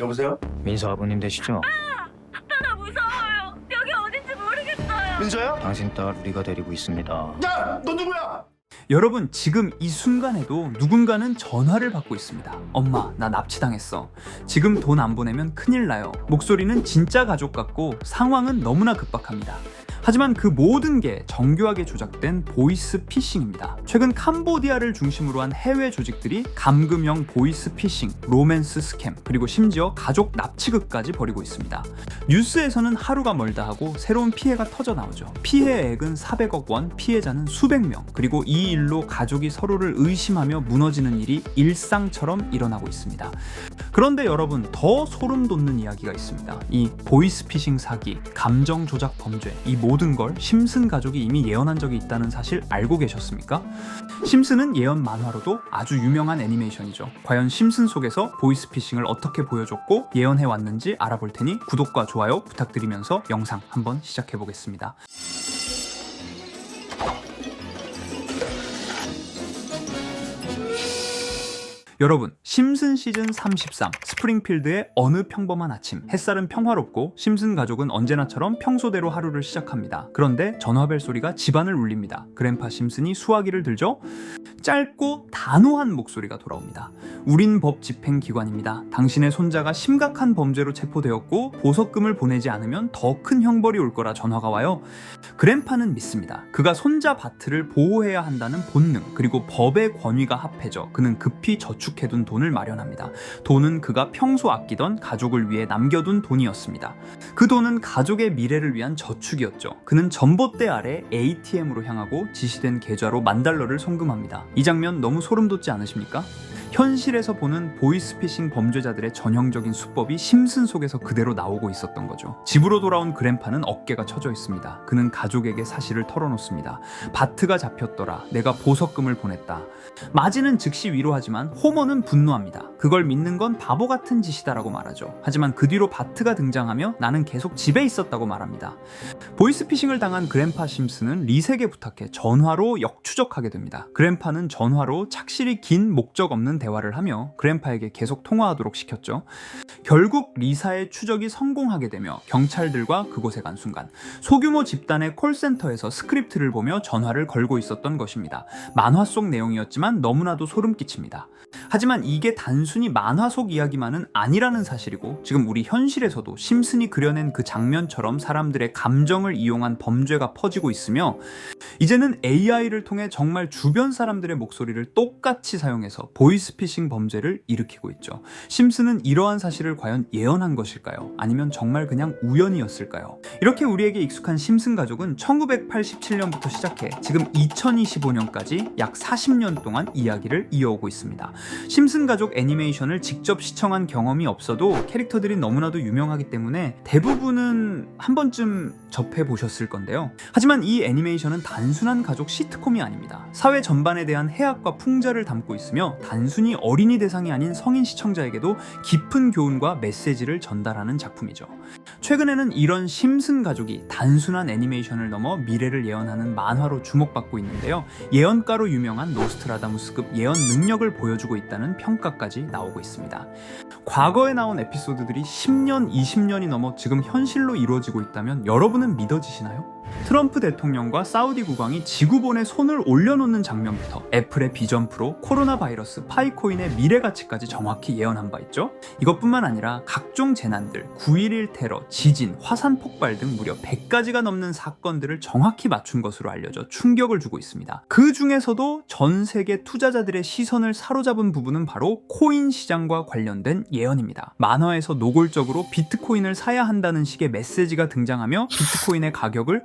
여보세요? 민서 아버님 되시죠? 나 무서워요. 여기 어딘지 모르겠어요. 민서야? 당신 딸 우리가 데리고 있습니다. 야! 너 누구야? 여러분 지금 이 순간에도 누군가는 전화를 받고 있습니다. 엄마 나 납치당했어. 지금 돈 안 보내면 큰일 나요. 목소리는 진짜 가족 같고 상황은 너무나 급박합니다. 하지만 그 모든 게 정교하게 조작된 보이스 피싱입니다. 최근 캄보디아를 중심으로 한 해외 조직들이 감금형 보이스 피싱, 로맨스 스캠, 그리고 심지어 가족 납치극까지 벌이고 있습니다. 뉴스에서는 하루가 멀다 하고 새로운 피해가 터져 나오죠. 피해액은 400억 원, 피해자는 수백 명. 그리고 이 일로 가족이 서로를 의심하며 무너지는 일이 일상처럼 일어나고 있습니다. 그런데 여러분 더 소름 돋는 이야기가 있습니다. 이 보이스피싱 사기, 감정 조작 범죄, 이 모든 걸 심슨 가족이 이미 예언한 적이 있다는 사실 알고 계셨습니까? 심슨은 예언 만화로도 아주 유명한 애니메이션이죠. 과연 심슨 속에서 보이스피싱을 어떻게 보여줬고 예언해 왔는지 알아볼 테니 구독과 좋아요 부탁드리면서 영상 한번 시작해 보겠습니다. 여러분, 심슨 시즌 33 스프링필드의 어느 평범한 아침 햇살은 평화롭고 심슨 가족은 언제나처럼 평소대로 하루를 시작합니다. 그런데 전화벨 소리가 집안을 울립니다. 그랜파 심슨이 수화기를 들죠? 짧고 단호한 목소리가 돌아옵니다. 우린 법 집행 기관입니다. 당신의 손자가 심각한 범죄로 체포되었고 보석금을 보내지 않으면 더 큰 형벌이 올 거라 전화가 와요. 그랜파는 믿습니다. 그가 손자 바트를 보호해야 한다는 본능 그리고 법의 권위가 합해져 그는 급히 저축해둔 돈을 마련합니다. 돈은 그가 평소 아끼던 가족을 위해 남겨둔 돈이었습니다. 그 돈은 가족의 미래를 위한 저축이었죠. 그는 전봇대 아래 ATM으로 향하고 지시된 계좌로 만 달러를 송금합니다. 이 장면 너무 소름 돋지 않으십니까? 현실에서 보는 보이스피싱 범죄자들의 전형적인 수법이 심슨 속에서 그대로 나오고 있었던 거죠. 집으로 돌아온 그랜파는 어깨가 처져 있습니다. 그는 가족에게 사실을 털어놓습니다. 바트가 잡혔더라. 내가 보석금을 보냈다. 마지는 즉시 위로하지만 호머는 분노합니다. 그걸 믿는 건 바보 같은 짓이다라고 말하죠. 하지만 그 뒤로 바트가 등장하며 나는 계속 집에 있었다고 말합니다. 보이스피싱을 당한 그랜파 심슨은 리색에 부탁해 전화로 역추적하게 됩니다. 그랜파는 전화로 착실히 긴 목적 없는 대화를 하며 그랜파에게 계속 통화하도록 시켰죠. 결국 리사의 추적이 성공하게 되며 경찰들과 그곳에 간 순간 소규모 집단의 콜센터에서 스크립트를 보며 전화를 걸고 있었던 것입니다. 만화 속 내용이었지만 너무나도 소름 끼칩니다. 하지만 이게 단순히 만화 속 이야기만은 아니라는 사실이고 지금 우리 현실에서도 심슨이 그려낸 그 장면처럼 사람들의 감정을 이용한 범죄가 퍼지고 있으며 이제는 AI를 통해 정말 주변 사람들의 목소리를 똑같이 사용해서 보이스피싱 범죄를 일으키고 있죠. 심슨은 이러한 사실을 과연 예언한 것일까요? 아니면 정말 그냥 우연이었을까요? 이렇게 우리에게 익숙한 심슨 가족은 1987년부터 시작해 지금 2025년까지 약 40년 동안 이야기를 이어오고 있습니다. 심슨 가족 애니메이션을 직접 시청한 경험이 없어도 캐릭터들이 너무나도 유명하기 때문에 대부분은 한 번쯤 접해 보셨을 건데요. 하지만 이 애니메이션은 단순한 가족 시트콤이 아닙니다. 사회 전반에 대한 해악과 풍자를 담고 있으며 단순히 어린이 대상이 아닌 성인 시청자에게도 깊은 교훈과 메시지를 전달하는 작품이죠. 최근에는 이런 심슨 가족이 단순한 애니메이션을 넘어 미래를 예언하는 만화로 주목받고 있는데요. 예언가로 유명한 노스트라다무스급 예언 능력을 보여주고 있다는 평가까지 나오고 있습니다. 과거에 나온 에피소드들이 10년, 20년이 넘어 지금 현실로 이루어지고 있다면 여러분은 믿어지시나요? 트럼프 대통령과 사우디 국왕이 지구본에 손을 올려놓는 장면부터 애플의 비전 프로, 코로나 바이러스, 파이코인의 미래 가치까지 정확히 예언한 바 있죠. 이것뿐만 아니라 각종 재난들, 9.11 테러, 지진, 화산 폭발 등 무려 100가지가 넘는 사건들을 정확히 맞춘 것으로 알려져 충격을 주고 있습니다. 그 중에서도 전 세계 투자자들의 시선을 사로잡은 부분은 바로 코인 시장과 관련된 예언입니다. 만화에서 노골적으로 비트코인을 사야 한다는 식의 메시지가 등장하며 비트코인의 가격을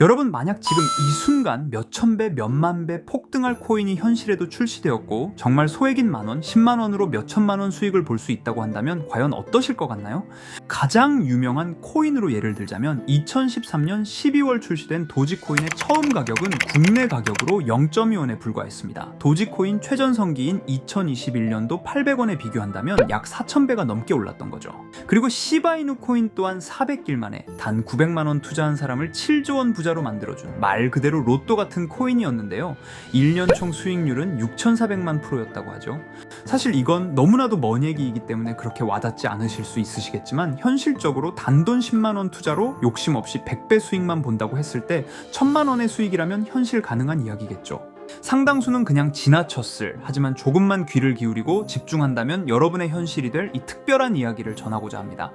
여러분 만약 지금 이 순간 몇천 배, 몇만 배 폭등할 코인이 현실에도 출시되었고 정말 소액인 만 원, 10만 원으로 몇천만 원 수익을 볼 수 있다고 한다면 과연 어떠실 것 같나요? 가장 유명한 코인으로 예를 들자면 2013년 12월 출시된 도지코인의 처음 가격은 국내 가격으로 0.2원에 불과했습니다. 도지코인 최전성기인 2021년도 800원에 비교한다면 약 4,000배가 넘게 올랐던 거죠. 그리고 시바이누 코인 또한 400길 만에 단 900만 원 투자한 사람을 7조 원 부자로 만들어준 말 그대로 로또 같은 코인이었는데요. 1년 총 수익률은 6,400만 프로였다고 하죠. 사실 이건 너무나도 먼 얘기이기 때문에 그렇게 와닿지 않으실 수 있으시겠지만 현실적으로 단돈 10만 원 투자로 욕심 없이 100배 수익만 본다고 했을 때 1000만 원의 수익이라면 현실 가능한 이야기겠죠. 상당수는 그냥 지나쳤을 하지만 조금만 귀를 기울이고 집중한다면 여러분의 현실이 될 이 특별한 이야기를 전하고자 합니다.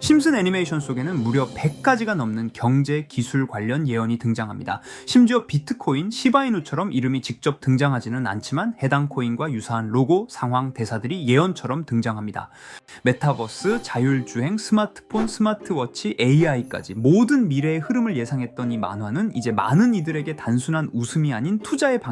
심슨 애니메이션 속에는 무려 100가지가 넘는 경제, 기술 관련 예언이 등장합니다. 심지어 비트코인, 시바이누처럼 이름이 직접 등장하지는 않지만 해당 코인과 유사한 로고, 상황, 대사들이 예언처럼 등장합니다. 메타버스, 자율주행, 스마트폰, 스마트워치, AI까지 모든 미래의 흐름을 예상했던 이 만화는 이제 많은 이들에게 단순한 웃음이 아닌 투자의 방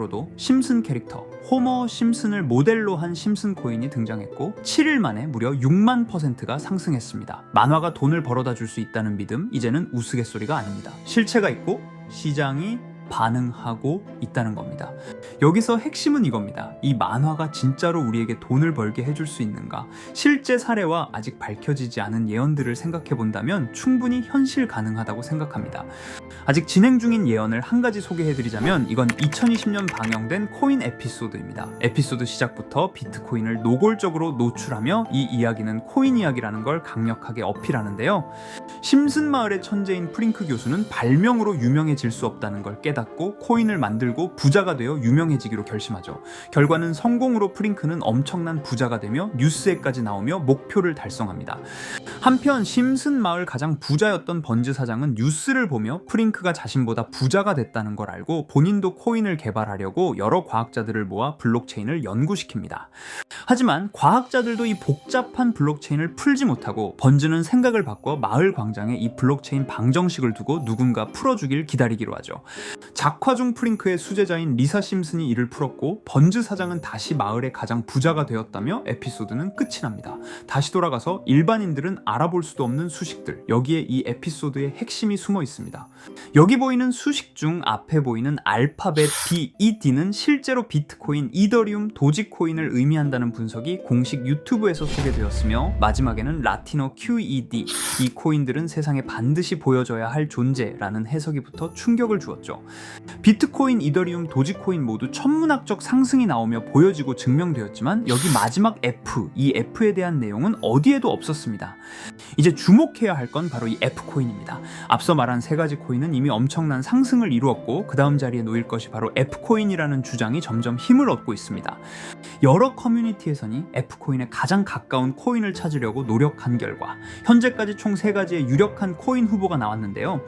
도 심슨 캐릭터 호머 심슨을 모델로 한 심슨 코인이 등장했고 7일 만에 무려 6만 퍼센트가 상승했습니다. 만화가 돈을 벌어다 줄 수 있다는 믿음 이제는 우스갯소리가 아닙니다. 실체가 있고 시장이 반응하고 있다는 겁니다. 여기서 핵심은 이겁니다. 이 만화가 진짜로 우리에게 돈을 벌게 해줄 수 있는가? 실제 사례와 아직 밝혀지지 않은 예언들을 생각해 본다면 충분히 현실 가능하다고 생각합니다. 아직 진행 중인 예언을 한 가지 소개해드리자면 이건 2020년 방영된 코인 에피소드입니다. 에피소드 시작부터 비트코인을 노골적으로 노출하며 이 이야기는 코인 이야기라는 걸 강력하게 어필하는데요. 심슨 마을의 천재인 프링크 교수는 발명으로 유명해질 수 없다는 걸 깨닫고 코인을 만들고 부자가 되어 유명해지기로 결심하죠. 결과는 성공으로 프링크는 엄청난 부자가 되며 뉴스에까지 나오며 목표를 달성합니다. 한편 심슨 마을 가장 부자였던 번즈 사장은 뉴스를 보며 프링크 가 자신보다 부자가 됐다는 걸 알고 본인도 코인을 개발하려고 여러 과학자들을 모아 블록체인을 연구시킵니다. 하지만 과학자들도 이 복잡한 블록체인을 풀지 못하고 번즈는 생각을 바꿔 마을 광장에 이 블록체인 방정식을 두고 누군가 풀어주길 기다리기로 하죠. 작화중 프링크의 수제자인 리사 심슨이 이를 풀었고 번즈 사장은 다시 마을의 가장 부자가 되었다며 에피소드는 끝이 납니다. 다시 돌아가서 일반인들은 알아볼 수도 없는 수식들 여기에 이 에피소드의 핵심이 숨어 있습니다. 여기 보이는 수식 중 앞에 보이는 알파벳 B, E, D는 실제로 비트코인, 이더리움, 도지코인을 의미한다는 분석이 공식 유튜브에서 소개되었으며 마지막에는 라티노 QED 이 코인들은 세상에 반드시 보여줘야 할 존재라는 해석이 붙어 충격을 주었죠. 비트코인, 이더리움, 도지코인 모두 천문학적 상승이 나오며 보여지고 증명되었지만 여기 마지막 F, 이 F에 대한 내용은 어디에도 없었습니다. 이제 주목해야 할 건 바로 이 F코인입니다. 앞서 말한 세 가지 코인은 이미 엄청난 상승을 이루었고 그 다음 자리에 놓일 것이 바로 F코인이라는 주장이 점점 힘을 얻고 있습니다. 여러 커뮤니티에서는 F코인에 가장 가까운 코인을 찾으려고 노력한 결과 현재까지 총세 가지의 유력한 코인 후보가 나왔는데요.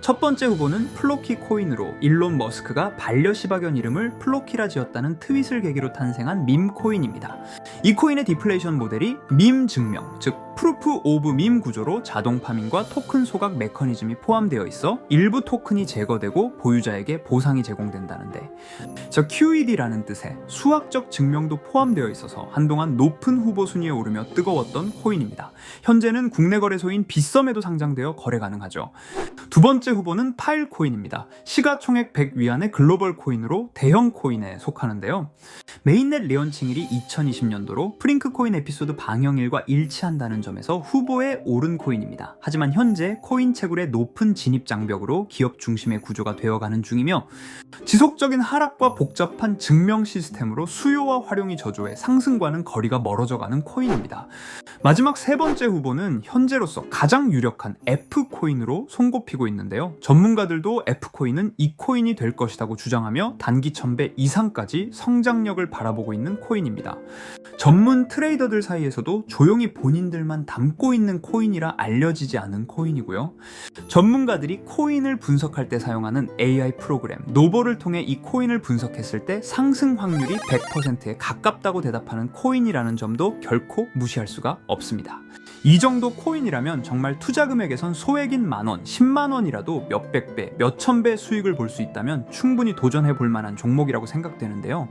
첫 번째 후보는 플로키 코인으로 일론 머스크가 반려시바견 이름을 플로키라 지었다는 트윗을 계기로 탄생한 밈 코인입니다. 이 코인의 디플레이션 모델이 밈 증명, 즉 프루프 오브 밈 구조로 자동 파밍과 토큰 소각 메커니즘이 포함되어 있어 일부 토큰이 제거되고 보유자에게 보상이 제공된다는데 저 QED라는 뜻의 수학적 증명도 포함되어 있어서 한동안 높은 후보 순위에 오르며 뜨거웠던 코인입니다. 현재는 국내 거래소인 빗썸에도 상장되어 거래 가능하죠. 두 번째 후보는 파일 코인입니다. 시가총액 100 위안의 글로벌 코인으로 대형 코인에 속하는데요. 메인넷 레언칭일이 2020년도로 프링크 코인 에피소드 방영일과 일치한다는 점 에서 후보에 오른 코인입니다. 하지만 현재 코인 채굴의 높은 진입 장벽으로 기업 중심의 구조가 되어가는 중이며 지속적인 하락과 복잡한 증명 시스템으로 수요와 활용이 저조해 상승과는 거리가 멀어져가는 코인입니다. 마지막 세 번째 후보는 현재로서 가장 유력한 F 코인으로 손꼽히고 있는데요. 전문가들도 F 코인은 이 코인이 될 것이라고 주장하며 단기 1000배 이상까지 성장력을 바라보고 있는 코인입니다. 전문 트레이더들 사이에서도 조용히 본인들만 담고 있는 코인이라 알려지지 않은 코인이고요. 전문가들이 코인을 분석할 때 사용하는 AI 프로그램 노버를 통해 이 코인을 분석했을 때 상승 확률이 100%에 가깝다고 대답하는 코인이라는 점도 결코 무시할 수가 없습니다. 이 정도 코인이라면 정말 투자 금액에선 소액인 만 원, 10만 원이라도 몇백 배, 몇천 배 수익을 볼 수 있다면 충분히 도전해 볼 만한 종목이라고 생각되는데요.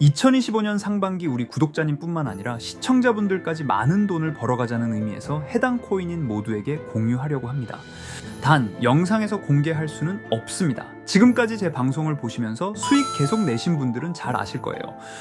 2025년 상반기 우리 구독자님 뿐만 아니라 시청자분들까지 많은 돈을 벌어가자는 의미에서 해당 코인인 모두에게 공유하려고 합니다. 단 영상에서 공개할 수는 없습니다. 지금까지 제 방송을 보시면서 수익 계속 내신 분들은 잘 아실 거예요.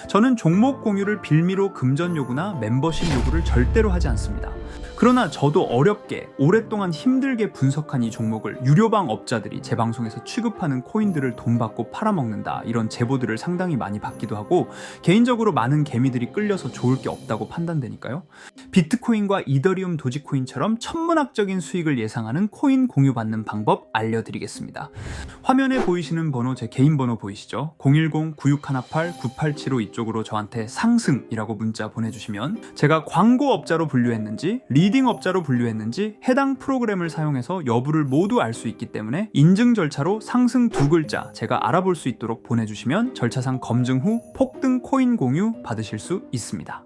저는 종목 공유를 빌미로 금전 요구나 멤버십 요구를 절대로 하지 않습니다. 그러나 저도 어렵게 오랫동안 힘들게 분석한 이 종목을 유료방 업자들이 제 방송에서 취급하는 코인들을 돈 받고 팔아먹는다 이런 제보들을 상당히 많이 받기도 하고 개인적으로 많은 개미들이 끌려서 좋을 게 없다고 판단되니까요. 비트코인과 이더리움 도지코인처럼 천문학적인 수익을 예상하는 코인 공유받는 방법 알려드리겠습니다. 화면에 보이시는 번호 제 개인 번호 보이시죠? 010-9618-9875 이쪽으로 저한테 상승이라고 문자 보내주시면 제가 광고업자로 분류했는지 리딩업자로 분류했는지 해당 프로그램을 사용해서 여부를 모두 알 수 있기 때문에 인증 절차로 상승 두 글자 제가 알아볼 수 있도록 보내주시면 절차상 검증 후 폭등 코인 공유 받으실 수 있습니다.